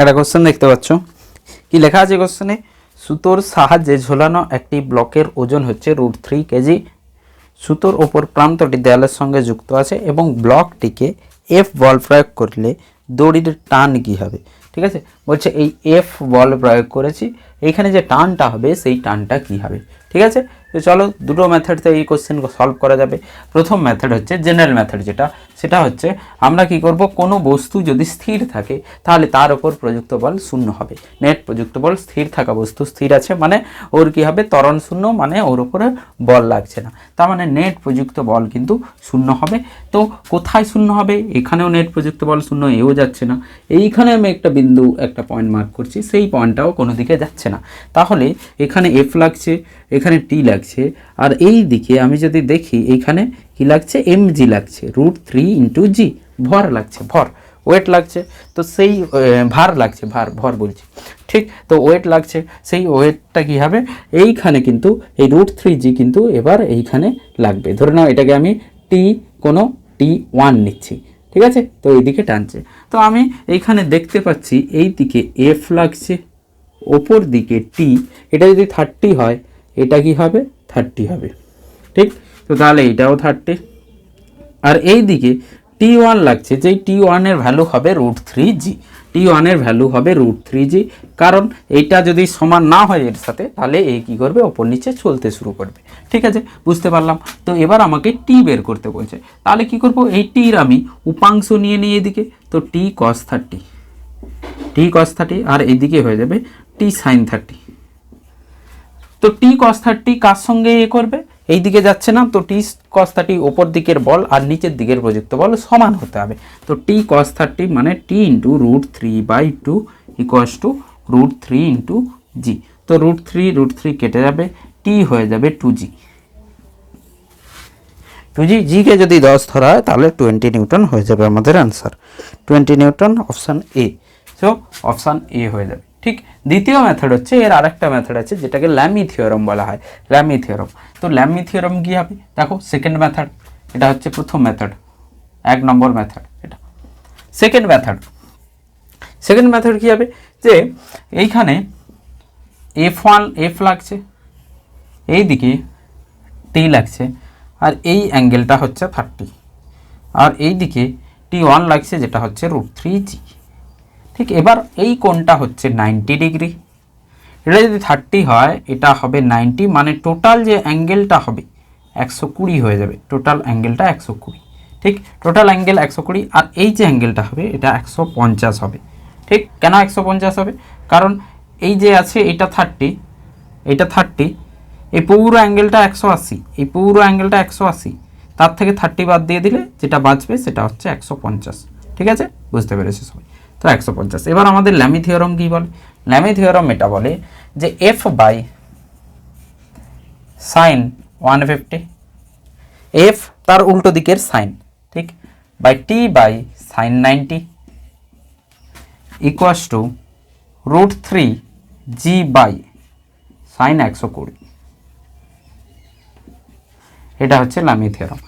একটা কোশ্চেন দেখতে পাচ্ছ। কি লেখা আছে কোশ্চেনে সুতোর সাহায্যে ঝোলানো একটি ব্লকের ওজন হচ্ছে রুট থ্রি কেজি সুতোর ওপর প্রান্তটি দেয়ালের সঙ্গে যুক্ত আছে এবং ব্লকটিকে এফ বল প্রয়োগ করলে দড়ির টান কী হবে? ঠিক আছে? বলছে এই এফ বল প্রয়োগ করেছি, এইখানে যে টানটা হবে সেই টানটা কী হবে? ঠিক আছে? তো চলো দুটো মেথডতে এই কোশ্চেন সলভ করা যাবে। প্রথম মেথড হচ্ছে জেনারেল মেথড যেটা। সেটা হচ্ছে, আমরা কি করব? কোনো বস্তু যদি স্থির থাকে, তাহলে তার উপর প্রযুক্ত বল শূন্য হবে। নেট প্রযুক্ত বল স্থির থাকা বস্তু স্থির আছে মানে ওর কি হবে? ত্বরণ শূন্য মানে ওর উপরে বল লাগছে না। তার মানে নেট প্রযুক্ত বল কিন্তু শূন্য হবে। তো কোথায় শূন্য হবে? এখানেও নেট প্রযুক্ত বল শূন্য, এও যাচ্ছে না। এইখানে আমি একটা বিন্দু, একটা পয়েন্ট মার্ক করছি, সেই পয়েন্টটাও কোনো দিকে যাচ্ছে না। তাহলে এখানে এফ লাগছে, এখানে টি লাগছে, আর এই দিকে আমি যদি দেখি, এইখানে কি লাগছে? এম জি লাগছে। রুট থ্রি ইন্টু জি ভর লাগছে, ভর। ওয়েট লাগছে। তো সেই ভার লাগছে, ভার, ভর বলছি। ঠিক? তো ওয়েট লাগছে। সেই ওয়েটটা কী হবে? এইখানে কিন্তু এই রুট থ্রি জি কিন্তু এবার এইখানে লাগবে। ধরে নাও এটাকে আমি টি কোনো টি ওয়ান নিচ্ছি। ঠিক আছে? তো এইদিকে টানছে। তো আমি এইখানে দেখতে পাচ্ছি এই দিকে এফ লাগছে, ওপর দিকে টি এটা যদি থার্টি হয়, এটা কি হবে? থার্টি হবে। ঠিক? তো তাহলে এটাও থার্টি আর এই দিকে টি ওয়ান লাগছে, যেই টি ওয়ানের ভ্যালু হবে রুট থ্রি জি টি ওয়ানের ভ্যালু হবে রুট থ্রি জি কারণ এইটা যদি সমান না হয় এর সাথে, তাহলে এই কী করবে? ওপর নিচে চলতে শুরু করবে। ঠিক আছে? বুঝতে পারলাম? তো এবার আমাকে টি বের করতে বলছে। তাহলে কি করব? এই টির আমি উপাংশ নিয়ে নিই এদিকে। তো টি কস থার্টি টি কস থার্টি আর এইদিকে হয়ে যাবে টি সাইন থার্টি তো টি কস থার্টি কার সঙ্গে এ করবে? এই দিকে যাচ্ছে না, তো টি কস থার্টি ওপর দিকের বল আর নিচের দিকের প্রযুক্ত বল সমান হতে হবে। তো টি কস থার্টি মানে T into root three by two equals two root three into G তো রুট থ্রি রুট থ্রি কেটে যাবে টি হয়ে যাবে টু জি টু জি জিকে যদি দশ ধরা হয়, তাহলে টোয়েন্টি নিউটন হয়ে যাবে আমাদের answer twenty newton option A so option A হয়ে যাবে। ঠিক দ্বিতীয় মেথড হচ্ছে, এর আরেকটা মেথড আছে, যেটাকে ল্যামি থিওরম বলা হয়। ল্যামি থিওরম তো ল্যামি থিওরম কী হবে? দেখো সেকেন্ড মেথড এটা হচ্ছে প্রথম মেথড এক নম্বর মেথড এটা। সেকেন্ড মেথড সেকেন্ড মেথড কী হবে? যে, এইখানে এফ ওয়ান এফ লাগছে এই দিকে টি লাগছে, আর এই অ্যাঙ্গেলটা হচ্ছে থার্টি আর এই দিকে টি ওয়ান লাগছে, যেটা হচ্ছে রুট থ্রি জি ঠিক এবার এই কোণটা হচ্ছে নাইনটি ডিগ্রি এটা যদি থার্টি হয়, এটা হবে নাইনটি মানে টোটাল যে অ্যাঙ্গেলটা হবে, একশো কুড়ি হয়ে যাবে। টোটাল অ্যাঙ্গেলটা একশো কুড়ি। ঠিক? টোটাল অ্যাঙ্গেল একশো কুড়ি, আর এই যে অ্যাঙ্গেলটা হবে, এটা একশো পঞ্চাশ হবে। ঠিক? কেন একশো পঞ্চাশ হবে? কারণ এই যে আছে, এটা থার্টি এটা থার্টি এই পুরো অ্যাঙ্গেলটা একশো আশি, এই পুরো অ্যাঙ্গেলটা একশো আশি, তার থেকে থার্টি বাদ দিয়ে দিলে যেটা বাঁচবে, সেটা হচ্ছে একশো পঞ্চাশ। ঠিক আছে? বুঝতে পেরেছে সবাই? তো একশো পঞ্চাশ। এবার আমাদের ল্যামি থিওরম কী বলে? ল্যামি থিওরম এটা বলে যে F by sine one fifty F তার উল্টো দিকের সাইন ঠিক? By T by sine ninety equals two root three G by sine একশো কুড়ি। এটা হচ্ছে লামি থিওরাম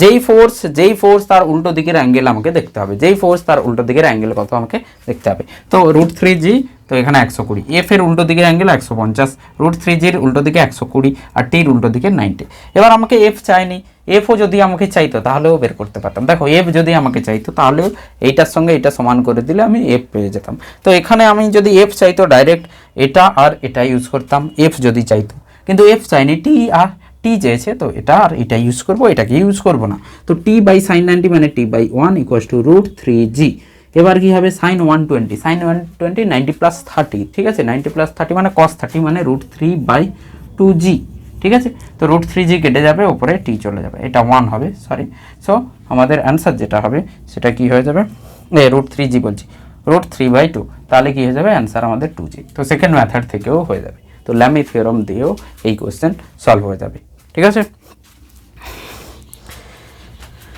যেই ফোর্স যেই ফোর্স তার উল্টো দিকের অ্যাঙ্গেল আমাকে দেখতে হবে, যেই ফোর্স তার উল্টো দিকের অ্যাঙ্গেল কত আমাকে দেখতে হবে। তো রুট থ্রি জি তো এখানে একশো কুড়ি। এফ এর উল্টো দিকের অ্যাঙ্গেল একশো পঞ্চাশ রুট থ্রি জির উল্টো দিকে একশো কুড়ি আর টির উল্টো দিকে নাইনটি এবার আমাকে এফ চাইনি এফও যদি আমাকে চাইতো তাহলেও বের করতে পারতাম। দেখো এফ যদি আমাকে চাইতো তাহলেও এইটার সঙ্গে এটা সমান করে দিলে আমি এফ পেয়ে যেতাম। তো এখানে আমি যদি এফ চাইতো ডাইরেক্ট এটা আর এটা ইউজ করতাম। এফ যদি চাইতো, কিন্তু এফ চাইনি টি আর টি চেয়েছে তো এটা আর এটা ইউজ করব, এটাকে ইউজ করব না। তো টি বাই সাইন নাইনটি মানে T by one equals two root three G এবার কি হবে? Sine one twenty sine one twenty ninety plus thirty ঠিক আছে? নাইনটি প্লাস থার্টি মানে কস থার্টি মানে root three by two G ঠিক আছে? তো রুট থ্রি জি কেটে যাবে, ওপরে টি চলে যাবে। এটা ওয়ান হবে সরি সো আমাদের অ্যান্সার যেটা হবে, সেটা কি হয়ে যাবে? এ রুট থ্রি জি বলছি। রুট থ্রি বাই টু তাহলে কি হয়ে যাবে? অ্যান্সার আমাদের টু জি তো সেকেন্ড মেথড থেকেও হয়ে যাবে। তো ল্যামি থিওরম দিয়েও এই কোয়েশ্চেন সলভ হয়ে যাবে। ঠিক আছে?